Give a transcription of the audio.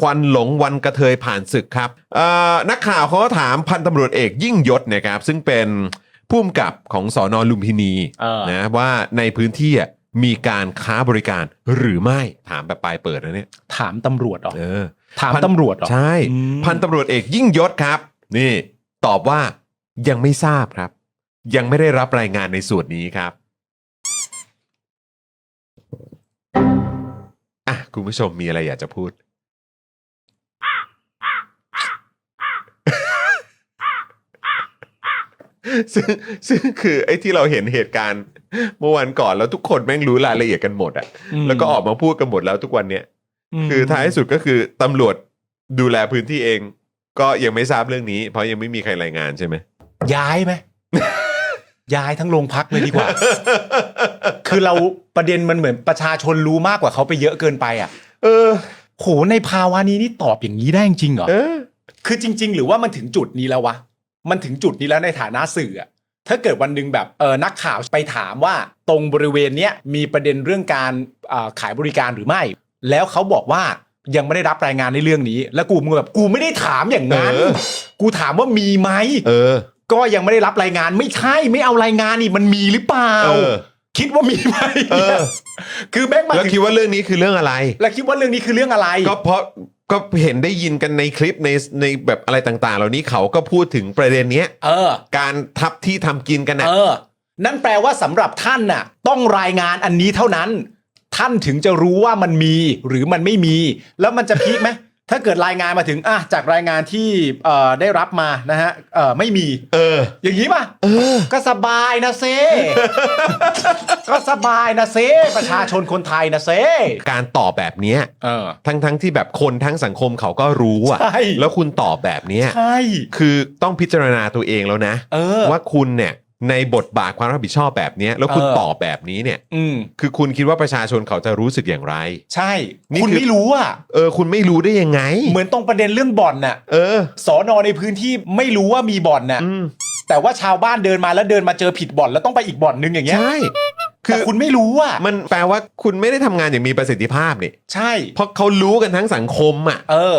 ควันหลงวันกระเทยผ่านศึกครับเอ่อนักข่าวเขาก็ถามพันตำรวจเอกยิ่งยศเนะครับซึ่งเป็นผู้กำกับของสอนอลุมพินีเออนะว่าในพื้นที่อะมีการค้าบริการหรือไม่ถามแบบปลายเปิดนะเนี่ยถามตำรวจเหรอเออถามพันตำรวจเหรอใช่อืมพันตำรวจเอกยิ่งยศครับ นี่ ตอบว่ายังไม่ทราบครับ ยังไม่ได้รับรายงานในส่วนนี้ครับอะคุณผู้ชมมีอะไรอยากจะพูด ซึ่งซึ่งคือไอ้ที่เราเห็นเหตุการณ์ เมื่อวันก่อนแล้วทุกคนแม่งรู้รายละเอียดกันหมดอะมแล้วก็ออกมาพูดกันหมดแล้วทุกวันเนี้ยมคือท้ายสุดก็คือตำรวจดูแลพื้นที่เอง ก็ยังไม่ทราบเรื่องนี้ เพราะยังไม่มีใครรายงานใช่ไหม ย้ายไหม ย้ายทั้งโรงพักเลยดีกว่า คือเราประเด็นมันเหมือนประชาชนรู้มากกว่าเขาไปเยอะเกินไปอะเออ โหในภาวะนี้นี่ตอบอย่างนี้ได้จริงเหรอ เออ คือจริง ๆ หรือว่ามันถึงจุดนี้แล้ววะ มันถึงจุดนี้แล้วในฐานะสื่ออะถ้าเกิดวันหนึ่งแบบเออนักข่าวไปถามว่าตรงบริเวณเนี้ยมีประเด็นเรื่องการอ่าขายบริการหรือไม่ แล้วเขาบอกว่ายังไม่ได้รับรายงานในเรื่องนี้ แล้วกูมึงแบบกูไม่ได้ถามอย่างนั้น เออ กูถามว่ามีไหมเออ ก็ยังไม่ได้รับรายงานไม่ใช่ไม่เอารายงานนี่มันมีหรือเปล่าเออ คิดว่ามีไหมเออ คือแม่งมาแล้วถึงคิดว่าเรื่องนี้คือเรื่องอะไร แล้วคิดว่าเรื่องนี้คือเรื่องอะไร ก็เพราะ ก็เห็นได้ยินกันในคลิปในในแบบอะไรต่างๆ เหล่านี้เขาก็พูดถึงประเด็นเนี้ยเออ การทับที่ทำกินกันนะเออ นั่นแปลว่าสำหรับท่านน่ะ ต้องรายงานอันนี้เท่านั้น ท่านถึงจะรู้ว่ามันมีหรือมันไม่มี แล้วมันจะพีคไหม ถ้าเกิดรายงานมาถึงอะจากรายงานที่เอ่อได้รับมานะฮะเอ่อไม่มี เออ อย่างนี้ป่ะเออก็สบายนะเซ ก็สบายนะเซ ประชาชนคนไทยนะเซ การตอบแบบเนี้ยเออ ทั้งทั้งที่แบบคนทั้งสังคมเขาก็รู้อะ ใช่ แล้วคุณตอบแบบเนี้ย ใช่ คือต้องพิจารณาตัวเองแล้วนะ เออ ว่าคุณเนี่ย ในบทบาทความรับผิดชอบแบบเนี้ยแล้วคุณเออ ตอบแบบนี้เนี่ย อืม คือคุณคิดว่าประชาชนเขาจะรู้สึกอย่างไร ใช่ นี่คุณคือ ไม่รู้อะ เออ คุณไม่รู้ได้ยังไง เหมือนตรงประเด็นเรื่องบ่อนน่ะเออ สอนอในพื้นที่ไม่รู้ว่ามีบ่อนน่ะ อืม แต่ว่าชาวบ้านเดินมาแล้วเดินมาเจอผิดบ่อนแล้วต้องไปอีกบ่อนนึงอย่างเงี้ยใช่ คืแต่อคุณไม่รู้อะมันแปลว่าคุณไม่ได้ทำงานอย่างมีประสิทธิภาพนี่ ใช่ เพราะเขารู้กันทั้งสังคมอะ เออ